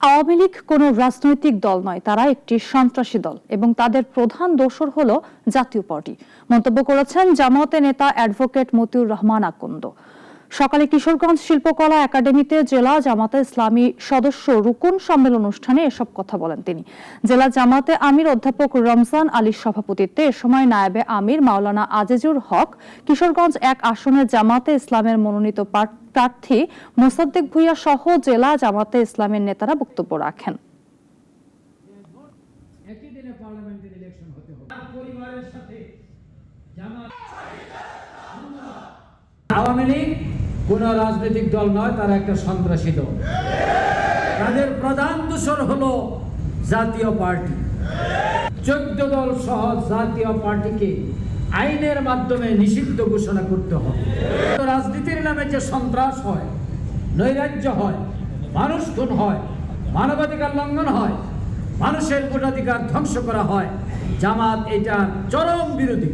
আওয়ামী লীগ কোনো রাজনৈতিক দল নয়, তারা একটি সন্ত্রাসী দল এবং তাদের প্রধান দোষর হল জাতীয় পার্টি। মন্তব্য করেছেন জামাতে নেতা অ্যাডভোকেট মতিউর রহমান আকন্দ। সকালে কিশোরগঞ্জ শিল্পকলা একাডেমিতে জেলা জামাতে ইসলামী সদস্য রুকুন সম্মেলন অনুষ্ঠানে এসব কথা বলেন তিনি। জেলা জামাতে আমির অধ্যাপক রমজান আলীর সভাপতিত্বে এ সময় নায়েবে আমির, মাওলানা আজিজুর হক, কিশোরগঞ্জ এক আসনের জামাতে ইসলামের মনোনীত প্রার্থী মোসাদ্দেক ভুইয়া সহ জেলা জামাতে ইসলামের নেতারা বক্তব্য রাখেন। আওয়ামী লীগ কোন রাজনৈতিক দল নয়, তারা একটা সন্ত্রাসী দল। তাদের প্রধান দূষণ হলো জাতীয় পার্টি। চোদ্দ দল সহ জাতীয় পার্টিকে আইনের মাধ্যমে নিষিদ্ধ ঘোষণা করতে হবে। রাজনীতির নামে যে সন্ত্রাস হয়, নৈরাজ্য হয়, মানুষ খুন হয়, মানবাধিকার লঙ্ঘন হয়, মানুষের ভোটাধিকার ধ্বংস করা হয়, জামাত এটা চরম বিরোধী।